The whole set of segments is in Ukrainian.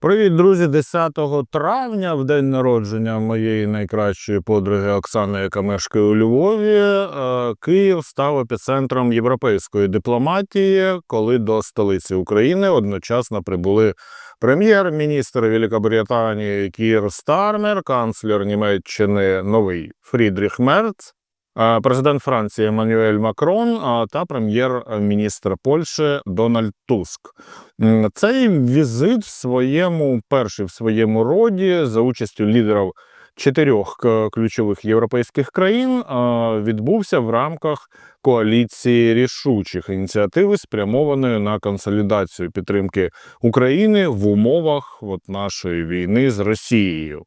Привіт, друзі! 10 травня, в день народження моєї найкращої подруги Оксани, яка мешкає у Львові, е, Київ став епіцентром європейської дипломатії, коли до столиці України одночасно прибули прем'єр-міністр Великобританії Кір Стармер, канцлер Німеччини Новий Фрідріх Мерц, президент Франції Еммануель Макрон е, та прем'єр-міністр Польщі Дональд Туск. Цей візит в своєму перший в своєму роді за участю лідерів чотирьох ключових європейських країн відбувся в рамках коаліції рішучих ініціативи, спрямованої на консолідацію підтримки України в умовах от нашої війни з Росією.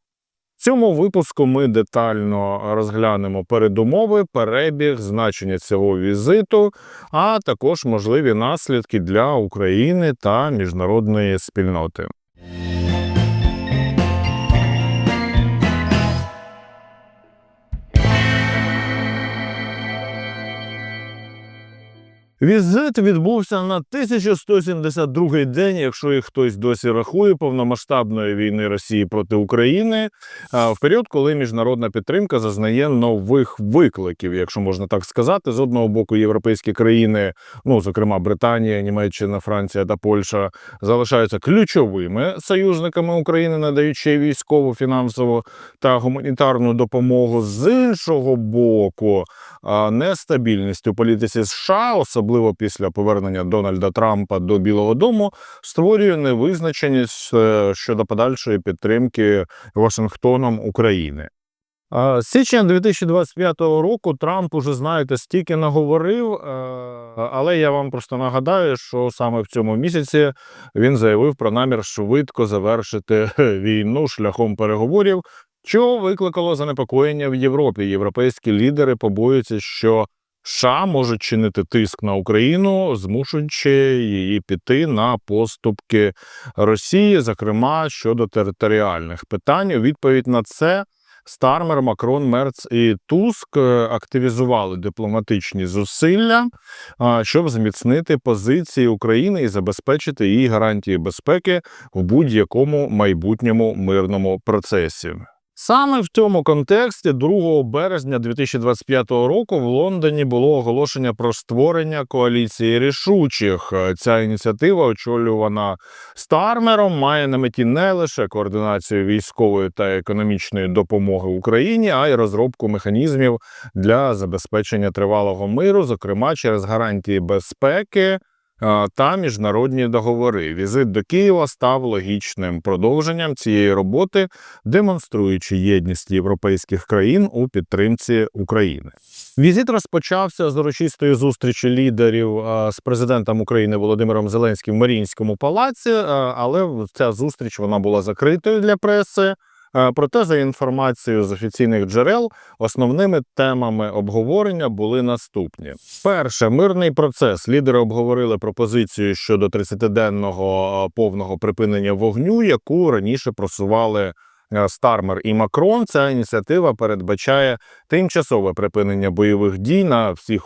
Цьому випуску ми детально розглянемо передумови, перебіг, значення цього візиту, а також можливі наслідки для України та міжнародної спільноти. Візит відбувся на 1172 день, якщо їх хтось досі рахує, повномасштабної війни Росії проти України, в період, коли міжнародна підтримка зазнає нових викликів, якщо можна так сказати. З одного боку, європейські країни, ну зокрема Британія, Німеччина, Франція та Польща, залишаються ключовими союзниками України, надаючи військову, фінансову та гуманітарну допомогу. З іншого боку, нестабільність у політиці США, особливо після повернення Дональда Трампа до Білого Дому, створює невизначеність е, щодо подальшої підтримки Вашингтоном України. А, З січня 2025 року Трамп уже знаєте стільки наговорив, е, але я вам просто нагадаю, що саме в цьому місяці він заявив про намір швидко завершити війну шляхом переговорів, що викликало занепокоєння в Європі. Європейські лідери побоюються, що США можуть чинити тиск на Україну, змушуючи її піти на поступки Росії, зокрема щодо територіальних питань. У відповідь на це Стармер, Макрон, Мерц і Туск е, активізували дипломатичні зусилля, щоб зміцнити позиції України і забезпечити її гарантії безпеки в будь-якому майбутньому мирному процесі. Саме в цьому контексті 2 березня 2025 року в Лондоні було оголошення про створення коаліції рішучих. Ця ініціатива, очолювана Стармером, має на меті не лише координацію військової та економічної допомоги Україні, а й розробку механізмів для забезпечення тривалого миру, зокрема через гарантії безпеки. Е, Та міжнародні договори. Візит до Києва став логічним продовженням цієї роботи, демонструючи єдність європейських країн у підтримці України. Візит розпочався з урочистої зустрічі лідерів з президентом України Володимиром Зеленським в Маріїнському палаці, але ця зустріч вона була закритою для преси. Е, Проте, за інформацією з офіційних джерел, основними темами обговорення були наступні: перше мирний процес. Лідери обговорили пропозицію щодо 30-денного е, повного припинення вогню, яку раніше просували Стармер і Макрон. Ця ініціатива передбачає тимчасове припинення бойових дій на всіх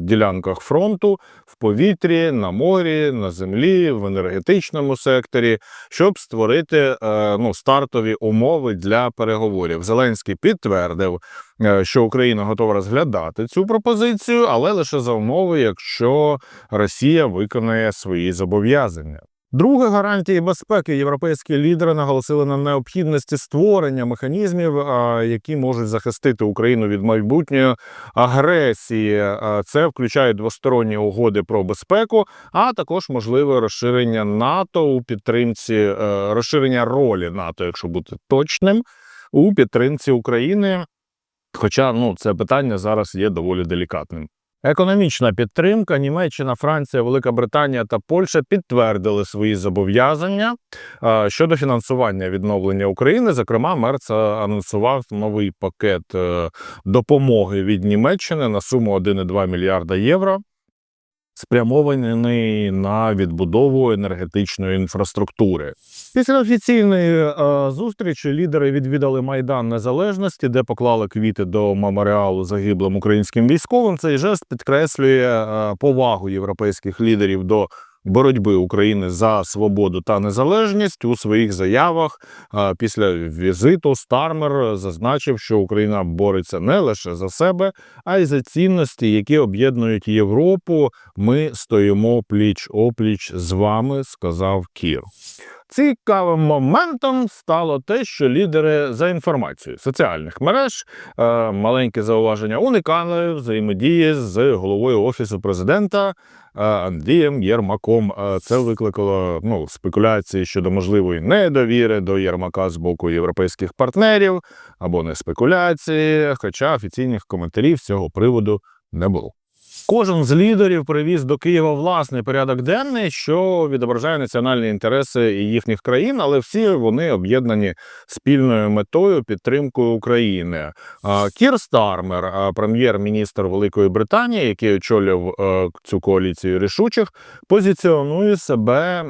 ділянках фронту в повітрі, на морі, на землі, в енергетичному секторі, щоб створити е, ну, стартові умови для переговорів. Зеленський підтвердив, е, що Україна готова розглядати цю пропозицію, але лише за умови, якщо Росія виконає свої зобов'язання. Друге гарантії безпеки європейські лідери наголосили на необхідності створення механізмів, які можуть захистити Україну від майбутньої агресії. Це включає двосторонні угоди про безпеку, а також можливе розширення НАТО у підтримці е, розширення ролі НАТО, якщо бути точним, у підтримці України. Хоча ну це питання зараз є доволі делікатним. Економічна підтримка Німеччина, Франція, Велика Британія та Польща підтвердили свої зобов'язання щодо фінансування відновлення України. Зокрема, Мерц анонсував новий пакет е, допомоги від Німеччини на суму 1,2 мільярда євро. Спрямований на відбудову енергетичної інфраструктури. Після офіційної е, зустрічі лідери відвідали Майдан Незалежності, де поклали квіти до меморіалу загиблим українським військовим. Цей жест підкреслює е, повагу європейських лідерів до боротьби України за свободу та незалежність у своїх заявах а, після візиту Стармер зазначив, що Україна бореться не лише за себе, а й за цінності, які об'єднують Європу. Ми стоїмо пліч опліч з вами, сказав Кір. Цікавим моментом стало те, що лідери за інформацією соціальних мереж е, маленьке зауваження уникали взаємодії з головою офісу президента е, Андрієм Єрмаком. Е, Це викликало ну, спекуляції щодо можливої недовіри до Єрмака з боку європейських партнерів або не спекуляції, хоча офіційних коментарів з цього приводу не було. Кожен з лідерів привіз до Києва власний порядок денний, що відображає національні інтереси і їхніх країн, але всі вони об'єднані спільною метою підтримкою України. Кір Стармер, прем'єр-міністр Великої Британії, який очолював е, цю коаліцію рішучих, позиціонує себе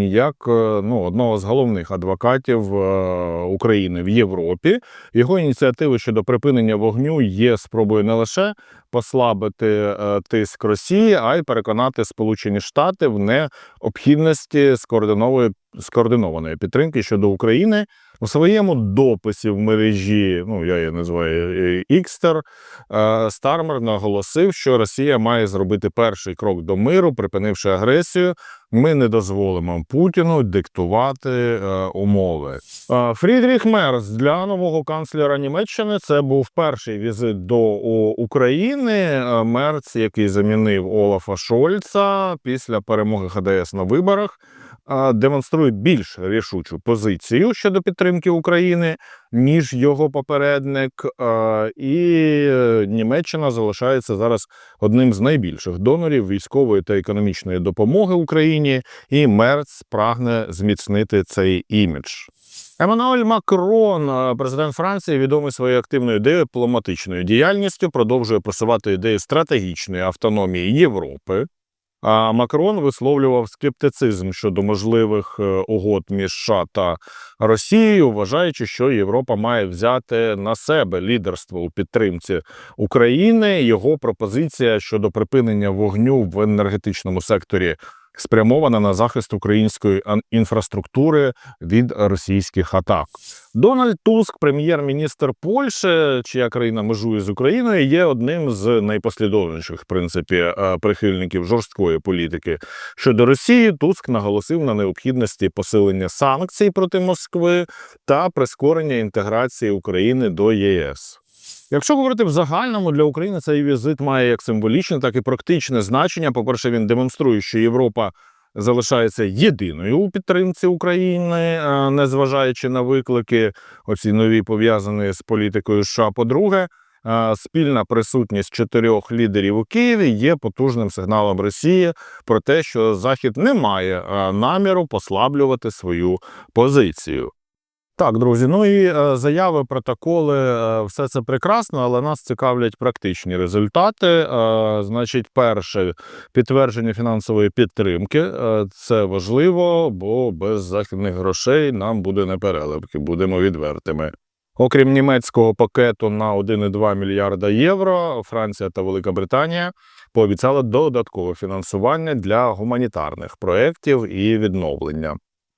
як е, ну, одного з головних адвокатів е, України в Європі. Його ініціативи щодо припинення вогню є спробою не лише послабити тиск Росії, а й переконати Сполучені Штати в необхідності скоординованої підтримки щодо України у своєму дописі в мережі. Ну я її називаю Ікстер. Стармер наголосив, що Росія має зробити перший крок до миру, припинивши агресію. Ми не дозволимо Путіну диктувати е, умови. Е, Фрідріх Мерц для нового канцлера Німеччини це був перший візит до України. Е, Мерц, який замінив Олафа Шольца після перемоги ХДС на виборах, е, демонструє більш рішучу позицію щодо підтримки України, ніж його попередник. І е, Німеччина залишається зараз одним з найбільших донорів військової та економічної допомоги Україні, і Мерц прагне зміцнити цей імідж. Еммануель Макрон, е, президент Франції, відомий своєю активною дипломатичною діяльністю, продовжує просувати ідею стратегічної автономії Європи. А Макрон висловлював скептицизм щодо можливих е, угод між США та Росією, вважаючи, що Європа має взяти на себе лідерство у підтримці України. Його пропозиція щодо припинення вогню в енергетичному секторі спрямована на захист української інфраструктури від російських атак. Дональд Туск, прем'єр-міністр Польщі, чия країна межує з Україною, є одним з найпослідовніших в принципі е, прихильників жорсткої політики щодо Росії. Туск наголосив на необхідності посилення санкцій проти Москви та прискорення інтеграції України до ЄС. Якщо говорити в загальному для України, цей візит має як символічне, так і практичне значення. По-перше, він демонструє, що Європа залишається єдиною у підтримці України, е, незважаючи на виклики, оці нові пов'язані з політикою США. По-друге, е, спільна присутність чотирьох лідерів у Києві є потужним сигналом Росії про те, що Захід не має е, наміру послаблювати свою позицію. Так, друзі, ну і е, заяви, протоколи, е, все це прекрасно, але нас цікавлять практичні результати. Е, значить, перше підтвердження фінансової підтримки. Це важливо, бо без західних грошей нам буде непереливки, будемо відвертими. Окрім німецького пакету на 1,2 мільярда євро, Франція та Велика Британія пообіцяли додаткове фінансування для гуманітарних проєктів і відновлення.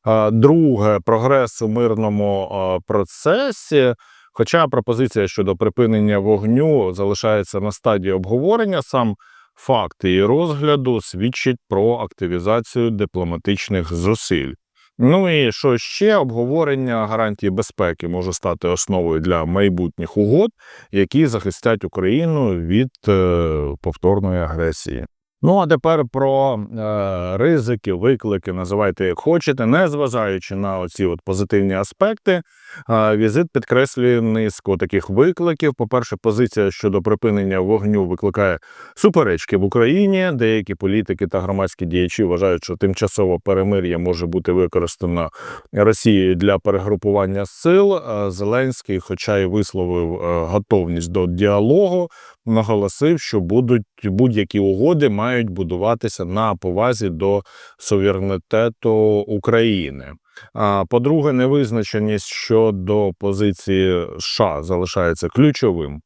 А, Друге, прогрес у мирному процесі. Хоча пропозиція щодо припинення вогню залишається на стадії обговорення, сам факт її розгляду свідчить про активізацію дипломатичних зусиль. Ну і що ще обговорення гарантії безпеки може стати основою для майбутніх угод, які захистять Україну від е, повторної агресії. Ну а тепер про е, ризики, виклики, називайте як хочете, незважаючи на оці от позитивні аспекти, е, візит підкреслює низку таких викликів. По-перше, позиція щодо припинення вогню викликає суперечки в Україні. Деякі політики та громадські діячі вважають, що тимчасове перемир'я може бути використано Росією для перегрупування сил. Е, Зеленський, хоча й висловив е, готовність до діалогу, наголосив, що будуть будь-які угоди мають будуватися на повазі до суверенітету України. А по-друге, невизначеність щодо позиції США залишається ключовим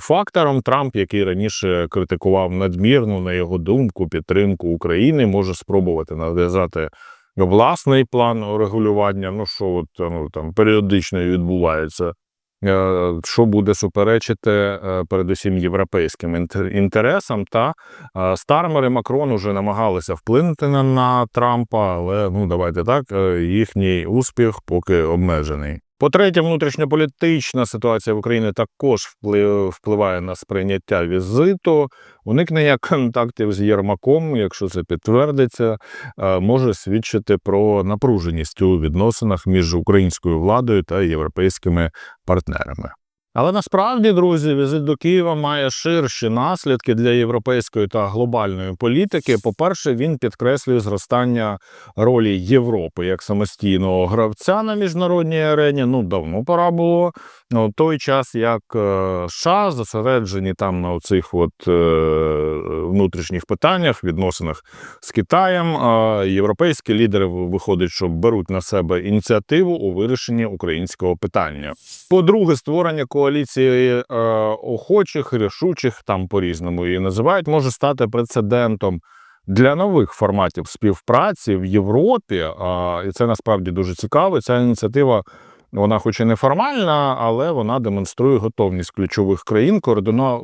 фактором. Трамп, який раніше критикував надмірну, на його думку, підтримку України, може спробувати нав'язати власний план урегулювання. Ну що от ну, там періодично відбувається. Е, Що буде суперечити е, передусім європейським інтер- інтересам, та е, Стармер і Макрон вже намагалися вплинути на, Трампа, але ну давайте так, їхній успіх поки обмежений. По-третє, внутрішньополітична ситуація в Україні також впли- впливає на сприйняття візиту. Уникнення контактів з Єрмаком, якщо це підтвердиться, е, може свідчити про напруженість у відносинах між українською владою та європейськими партнерами. Але насправді, друзі, візит до Києва має ширші наслідки для європейської та глобальної політики. По-перше, він підкреслює зростання ролі Європи як самостійного гравця на міжнародній арені. Ну давно пора було. Ну, той час, як е, США зосереджені там на цих от е, внутрішніх питаннях, відносинах з Китаєм, а європейські лідери виходить, що беруть на себе ініціативу у вирішенні українського питання. По-друге, створення коаліції е, охочих, рішучих, там по-різному її називають, може стати прецедентом для нових форматів співпраці в Європі. А, і це насправді дуже цікаво. Ця ініціатива. Вона, хоч і не формальна, але вона демонструє готовність ключових країн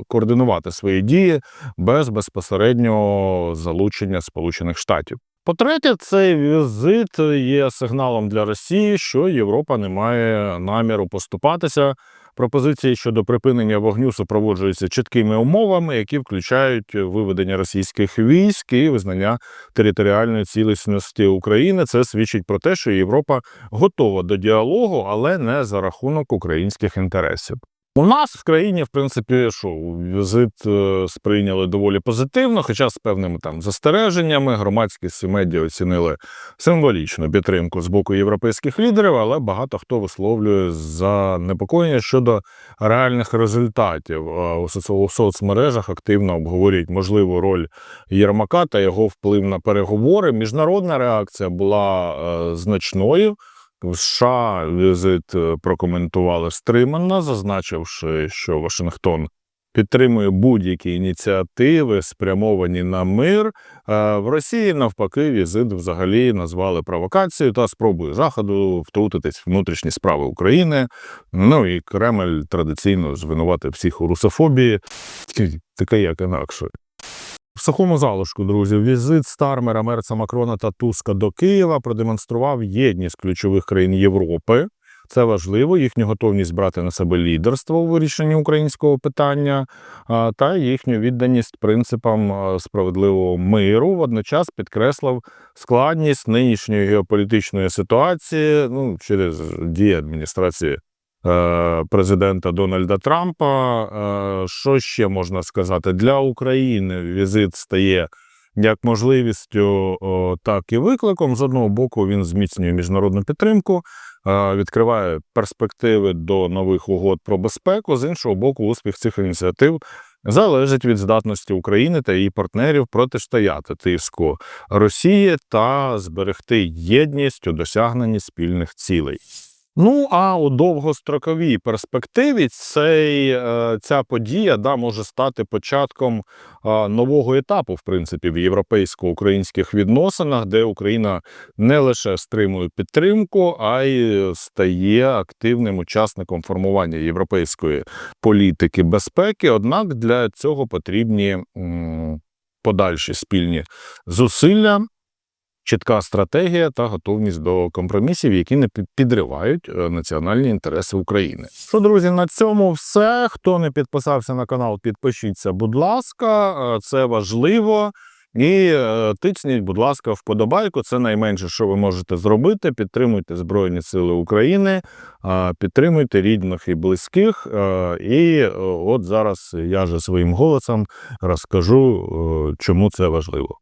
координувати свої дії без безпосереднього залучення Сполучених Штатів. По-третє, цей візит є сигналом для Росії, що Європа не має наміру поступатися. Пропозиції щодо припинення вогню супроводжуються чіткими умовами, які включають виведення російських військ і визнання територіальної цілісності України. Це свідчить про те, що Європа готова до діалогу, але не за рахунок українських інтересів. У нас в країні, в принципі, що візит е, сприйняли доволі позитивно, хоча з певними там застереженнями громадськість і медіа оцінили символічну підтримку з боку європейських лідерів, але багато хто висловлює занепокоєння щодо реальних результатів. У соцмережах активно обговорюють можливу роль Єрмака та його вплив на переговори. Міжнародна реакція була е, значною. В США візит е, прокоментували стримано, зазначивши, що Вашингтон підтримує будь-які ініціативи, спрямовані на мир. В Росії навпаки візит взагалі назвали провокацією та спробою заходу втрутитись в внутрішні справи України. Ну і Кремль традиційно звинуватив всіх у русофобії, таке як інакше. В сухому залишку, друзі, візит Стармера, Мерца Макрона та Туска до Києва продемонстрував єдність ключових країн Європи. Це важливо, їхню готовність брати на себе лідерство у вирішенні українського питання та їхню відданість принципам справедливого миру. Водночас підкреслив складність нинішньої геополітичної ситуації ну, через дії адміністрації президента Дональда Трампа. Е, Що ще можна сказати? Для України візит стає як можливістю, так і викликом. З одного боку, він зміцнює міжнародну підтримку, е, відкриває перспективи до нових угод про безпеку. З іншого боку, успіх цих ініціатив. Залежить від здатності України та її партнерів протистояти тиску Росії та зберегти єдність у досягненні спільних цілей. Ну а у довгостроковій перспективі цей, е, ця подія да, може стати початком нового етапу, в принципі, в європейсько-українських відносинах, де Україна не лише стримує підтримку, а й стає активним учасником формування європейської політики безпеки. Однак для цього потрібні подальші спільні зусилля чітка стратегія та готовність до компромісів, які не під- підривають е, національні інтереси України. Що, друзі, на цьому все. Хто не підписався на канал, підпишіться, будь ласка, е, це важливо. І е, тисніть, будь ласка, вподобайку. Це найменше, що ви можете зробити. Підтримуйте Збройні Сили України, підтримуйте рідних і близьких. І от зараз я же своїм голосом розкажу, чому це важливо.